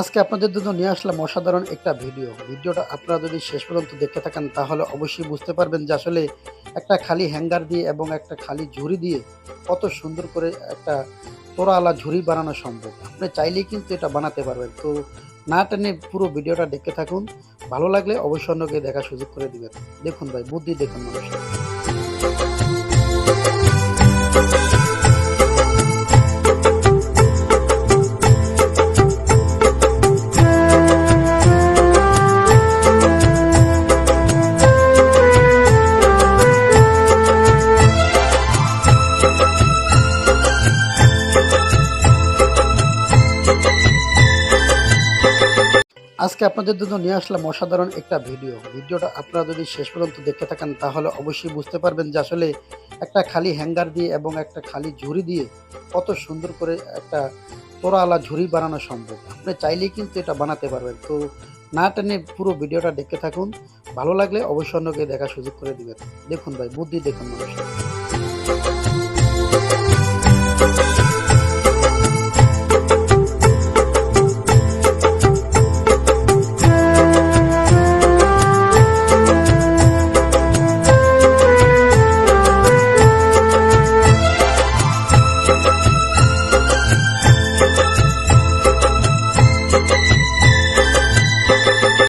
আজকে আপনাদের জন্য নিয়ে আসলাম অসাধারণ একটা ভিডিও। ভিডিওটা আপনারা যদি শেষ পর্যন্ত দেখতে থাকেন, তাহলে অবশ্যই বুঝতে পারবেন যে আসলে একটা খালি হ্যাঙ্গার দিয়ে এবং একটা খালি ঝুড়ি দিয়ে কত সুন্দর করে একটা তোরাওয়ালা ঝুড়ি বানানো সম্ভব। আপনি চাইলেই কিন্তু এটা বানাতে পারবেন। তো না টেনে পুরো ভিডিওটা দেখতে থাকুন। ভালো লাগলে অবশ্যই অন্যকে দেখার সুযোগ করে দিবেন। দেখুন ভাই, বুদ্ধি দেখুন মানুষের। আজকে আপনাদের জন্য নিয়ে আসলাম অসাধারণ একটা ভিডিও। ভিডিওটা আপনারা যদি শেষ পর্যন্ত দেখতে থাকেন, তাহলে অবশ্যই বুঝতে পারবেন যে আসলে একটা খালি হ্যাঙ্গার দিয়ে এবং একটা খালি ঝুড়ি দিয়ে কত সুন্দর করে একটা তোরাওয়ালা ঝুড়ি বানানো সম্ভব। আপনি চাইলেই কিন্তু এটা বানাতে পারবেন। তো না টেনে পুরো ভিডিওটা দেখতে থাকুন। ভালো লাগলে অবশ্যই অন্যকে দেখার সুযোগ করে দিবেন। দেখুন ভাই, বুদ্ধি দেখুন মানুষের।